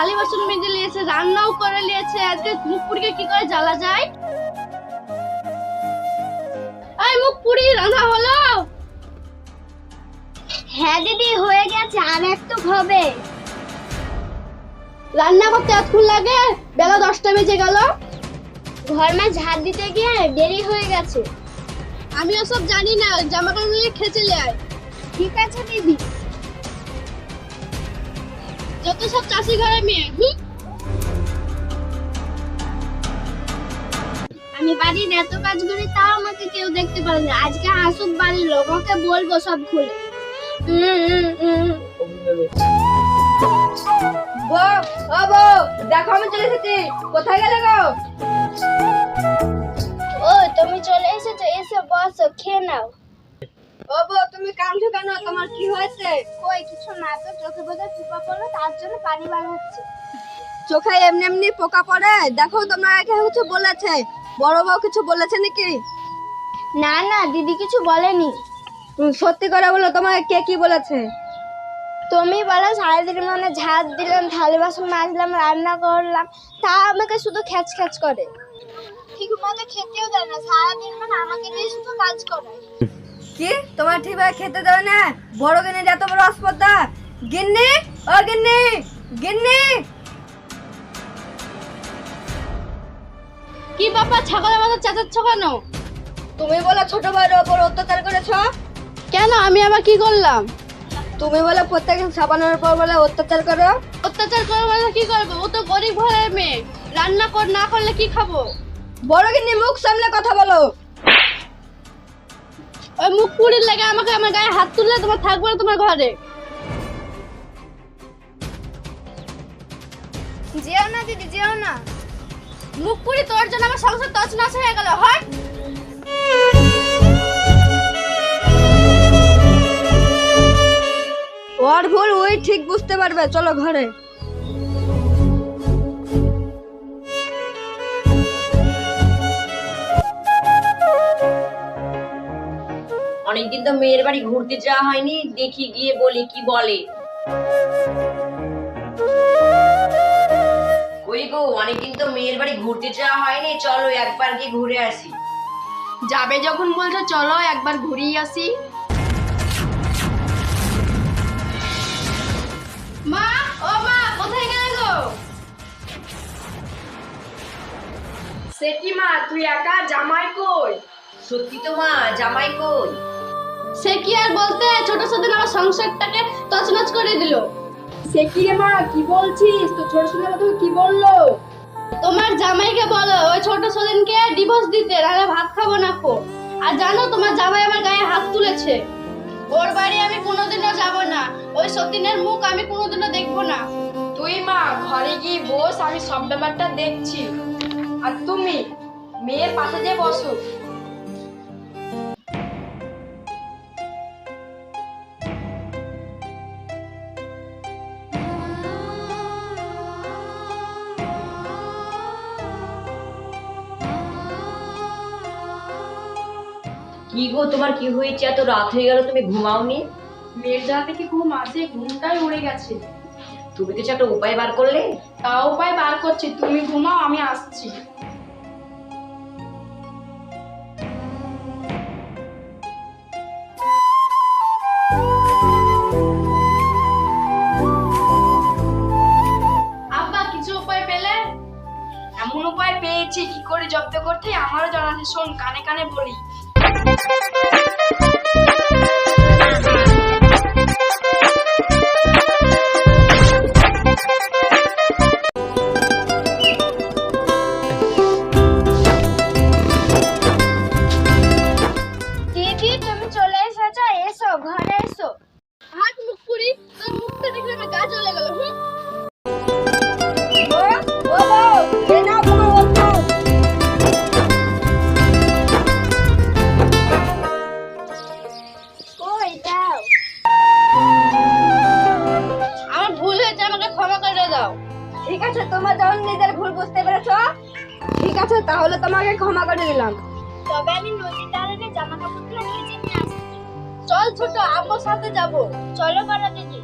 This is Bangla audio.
থালি বাসন মেজে নিয়েছে রান্নাও করে নিয়েছে আজকে মুখ পুরিকে কি করে জ্বালা যায়? এই মুখ পুরি রান্না হলো? হ্যাঁ দিদি হয়ে গেছে আর একটু হবে। রান্না করতে এতক্ষণ লাগে? বেলা দশটা বেজে গেল। ঘর মা ঝাড় দিতে গিয়ে দেরি হয়ে গেছে। আমি ওসব জানি না জামা কাপড় নিয়ে খেচে আয় ঠিক আছে দিদি। যত সব চাষি ঘরে মেয়ে? আমি বাড়ির এত কাজ করি তাও আমাকে কেউ দেখতে পারে না। আজকে আসুক বাড়ির লোক ওকে বলব সব খুলে। দেখো আমি চলে এসেছি। কোথায় গেলে গো? ও তুমি চলে এসেছ এসে বসো খেয়ে নাও। ও বউ তুমি কাঁদছো কেন? তোমার কি হয়েছে? কই কিছু না তো চোখে বোধ ফুপা পড়ল তার জন্য পানি বার হচ্ছে চোখে এমনি এমনি পোকা পড়ে? দেখো তোমরা কিছু বলেছে। বড় বউ কিছু বলেছে নাকি? না না দিদি কিছু বলেনি। সত্যি করে বলো তোমাকে কে কি বলেছে? তুমি বলো সারাদিন মানে ঝাড় দিলাম থালি বাসন মাজলাম রান্না করলাম তা আমাকে শুধু খ্যাচ খ্যাচ করে। ঠিক মতো খেতেও দেয় না সারাদিন মানে আমাকে দিয়ে শুধু কাজ করায় কি? তোমার ঠিকভাবে খেতে দেবে না। বড় গিন্নি যত বড় আসপর্দা গিন্নি ও গিন্নি গিন্নি। কি বাবা ছাগলের মতো চেঁচাচ্ছ কেন? তুমি বলো ছোট ভাইয়ের ওপর অত্যাচার করেছ? কেন? আমি আবার কি করলাম? তুমি বলে প্রত্যেক সাবানের উপর বলে অত্যাচার করো। অত্যাচার করে বলে কি করব? ও তো গরিব ঘরের মেয়ে। রান্না কর না করলে কি খাব? বড় গিন্নি মুখ সামলে কথা বলো। ওই মুখ পুরির লাগে আমাকে আমার গায়ে হাত তুললে তোমার থাকবে না তোমার ঘরে। যেও না দিদি যেও না। মুখ পুরি তোর জন্য আমার সংসার তছনছ হয়ে গেল হট ওর ভুল ওই ঠিক বুঝতে পারবে চলো ঘরে। অনেকদিন তো মেয়ের বাড়ি ঘুরতে যাওয়া হয়নি দেখি গিয়ে বলি কি বলে। কই গো অনেকদিন তো মেয়ের বাড়ি ঘুরতে যাওয়া হয়নি চলো একবার গিয়ে ঘুরে আসি। যাবে যখন বলছো চলো একবার ঘুরিয়ে আসি। মা ও মা কোথায় গেলে গো? সে কি মা তুই একা জামাই কই? সত্যি তো মা জামাই কই? সে কি আর বলতে? ছোট ছোট আমার সংসারটাকে তছনছ করে দিল। সে কি রে মা? কি বলছিস? তো ছোট ছোট তোকে কি বলল? তোমার জামাইকে বলো ওই ছোট সদিনকে ডিভোর্স দিতে নাহলে ভাত খাব না খো। আর জানো তোমার জামাই আমার গায়ে হাত তুলেছে। ওর বাড়ি আমি কোনোদিনও যাব না। ওই সতীনের মুখ আমি কোনোদিনও দেখব না। তুই মা ঘরে গিয়ে বস আমি সব ব্যাপারটা দেখছি। আর তুমি মেয়ের পাশে যে বসো। কি গো তোমার কি হয়েছে? এত রাত হয়ে গেল তুমি ঘুমাওনি? মেয়ের যা থেকে ঘুম আসে ঘুমটাই উড়ে গেছে। তুমি কিছু একটা উপায় বার করলে? তাও উপায় বার করছি তুমি ঘুমাও আমি আসছি। আব্বা কিছু উপায় পেলে? এমন উপায় পেয়েছি কি করে জব্দ করতে? আমারও জানা শোন কানে কানে বলি। Thank you. তোমার যখন নিজের ভুল বুঝতে পেরেছ? ঠিক আছে, তাহলে তোমাকে ক্ষমা করে দিলাম। তবে আমি নদীর জামা কাপড়গুলো চল ছোট আমার সাথে যাব। চলো বাড়া দিদি।